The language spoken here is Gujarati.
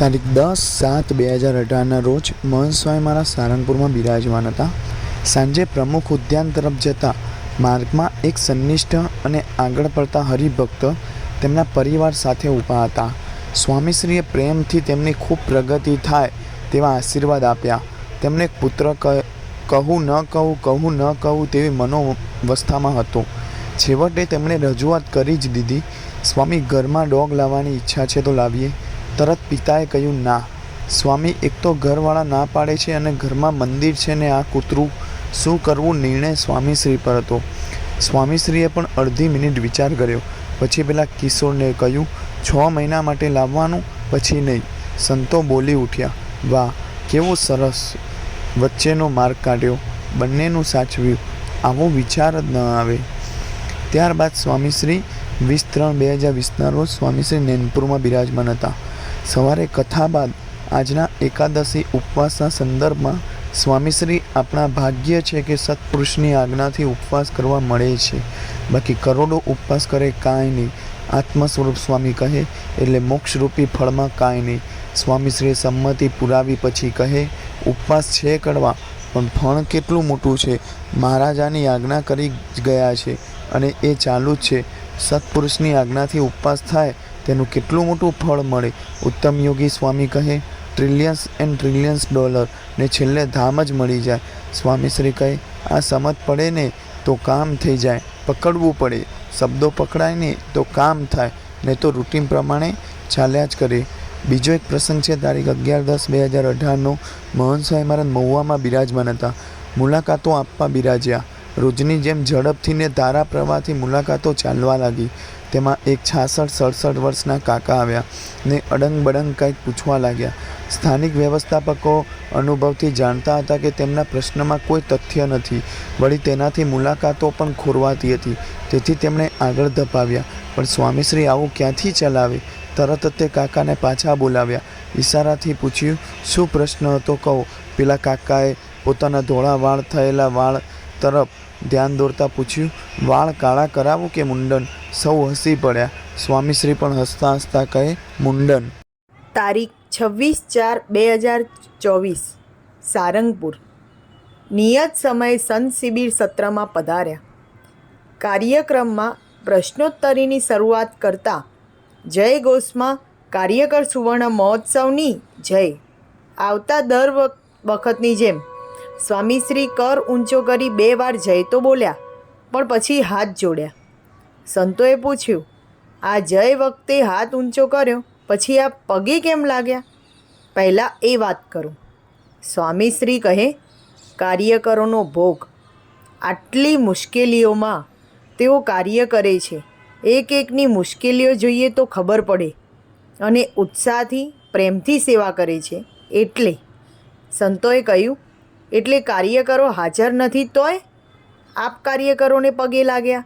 તારીખ દસ સાત બે હજાર અઢારના રોજ મહંત સ્વામી મારા સારંગપુરમાં બિરાજમાન હતા. સાંજે પ્રમુખ ઉદ્યાન તરફ જતા માર્ગમાં એક સંનિષ્ઠ અને આગળ પડતા હરિભક્ત તેમના પરિવાર સાથે ઊભા હતા. સ્વામીશ્રીએ પ્રેમથી તેમની ખૂબ પ્રગતિ થાય તેવા આશીર્વાદ આપ્યા. તેમને પુત્ર કહું ન કહું કહું ન કહું તેવી મનોવસ્થામાં હતો. છેવટે તેમણે રજૂઆત કરી જ દીધી, સ્વામી, ઘરમાં ડોગ લાવવાની ઈચ્છા છે તો લાવીએ. તરત પિતાએ કહ્યું, ના, સ્વામી, એક તો ઘરવાળા ના પાડે છે અને ઘરમાં મંદિર છે ને આ કૂતરું, શું કરવું? નિર્ણય સ્વામીશ્રી પર હતો. સ્વામીશ્રીએ પણ અડધી મિનિટ વિચાર કર્યો. પછી પેલા કિશોરને કહ્યું, છ મહિના માટે લાવવાનું, પછી નહીં. સંતો બોલી ઉઠ્યા, વાહ, કેવો સરસ. વચ્ચેનો માર્ગ કાઢ્યો. બંનેનું સાચવ્યું. આવો વિચાર જ ન આવે. ત્યારબાદ સ્વામીશ્રી વીસ ત્રણ બે હજાર વીસના રોજ સ્વામીશ્રી નેનપુરમાં બિરાજમાન હતા. સવારે કથા બાદ આજના એકાદશી ઉપવાસના સંદર્ભમાં સ્વામીશ્રી આપણા ભાગ્ય છે કે સત્પુરુષની આજ્ઞાથી ઉપવાસ કરવા મળે છે. બાકી કરોડો ઉપવાસ કરે કાંઈ નહીં. આત્મ સ્વરૂપ સ્વામી કહે, એટલે મોક્ષરૂપી ફળમાં કાંઈ નહીં. સ્વામીશ્રીએ સંમતિ પુરાવી પછી કહે, ઉપવાસ છે કડવા પણ ફળ કેટલું મોટું છે? મહારાજાની આજ્ઞા કરી ગયા છે અને એ ચાલુ જ છે. સત્પુરુષની આજ્ઞાથી ઉપવાસ થાય તેનું કેટલું મોટું ફળ મળે? ઉત્તમ યોગી સ્વામી કહે, ટ્રિલિયન્સ એન્ડ ટ્રિલિયન્સ ડોલર. ને છેલ્લે ધામ જ મળી જાય. સ્વામીશ્રી કહે, આ સમજ પડે ને તો કામ થઈ જાય. પકડવું પડે. શબ્દો પકડાય ને તો કામ થાય. ને તો રૂટીન પ્રમાણે ચાલ્યા જ કરે. બીજો એક પ્રસંગ છે, તારીખ અગિયાર દસ બે હજાર અઢારનો. મોહન સ્વામી મહારાજ મહુવામાં બિરાજમાન હતા. મુલાકાતો આપવા બિરાજ્યા. રોજની જેમ ઝડપથી ને ધારા પ્રવાહથી મુલાકાતો ચાલવા લાગી. તેમાં એક છાસઠ, સડસઠ વર્ષના કાકા આવ્યા ને અડંગ બડંગ કંઈક પૂછવા લાગ્યા. સ્થાનિક વ્યવસ્થાપકો અનુભવથી જાણતા હતા કે તેમના પ્રશ્નમાં કોઈ તથ્ય નથી. વળી તેનાથી મુલાકાતો પણ ખોરવાતી હતી. તેથી તેમણે આગળ ધપાવ્યા. પણ સ્વામીશ્રી આવું ક્યાંથી ચલાવે? તરત જ તે કાકાને પાછા બોલાવ્યા. ઈશારાથી પૂછ્યું, શું પ્રશ્ન હતો? કહો. પેલા કાકાએ પોતાના ધોળા વાળ થયેલા વાળ તરફ ધ્યાન દોરતા પૂછ્યું, વાળ કાળા કરાવું કે મુંડન સૌ હસી પડ્યા. સ્વામીશ્રી પણ હસતા હસતા કહે, મુંડન. તારીખ છવ્વીસ ચાર બે હજાર ચોવીસ, સારંગપુર. નિયત સમયે સંત શિબિર સત્રમાં પધાર્યા. કાર્યક્રમમાં પ્રશ્નોત્તરીની શરૂઆત કરતા, જય ગોસમાં, કાર્યકર સુવર્ણ મહોત્સવની જય. આવતા દર વખ- વખતની જેમ સ્વામીશ્રી કર ઊંચો કરી બે વાર જય તો બોલ્યા, પણ પછી હાથ જોડ્યા. સંતોએ પૂછ્યું, આ જય વખતે હાથ ઊંચો કર્યો, પછી આ પગે કેમ લાગ્યા? પહેલાં એ વાત કરું. સ્વામીશ્રી કહે, કાર્યકરોનો ભોગ. આટલી મુશ્કેલીઓમાં તેઓ કાર્ય કરે છે. એક એકની મુશ્કેલીઓ જોઈએ તો ખબર પડે અને ઉત્સાહથી, પ્રેમથી સેવા કરે છે. એટલે. સંતોએ કહ્યું એટલે કાર્યકરો હાજર નથી તોય આપ કાર્યકરોને પગે લાગ્યા.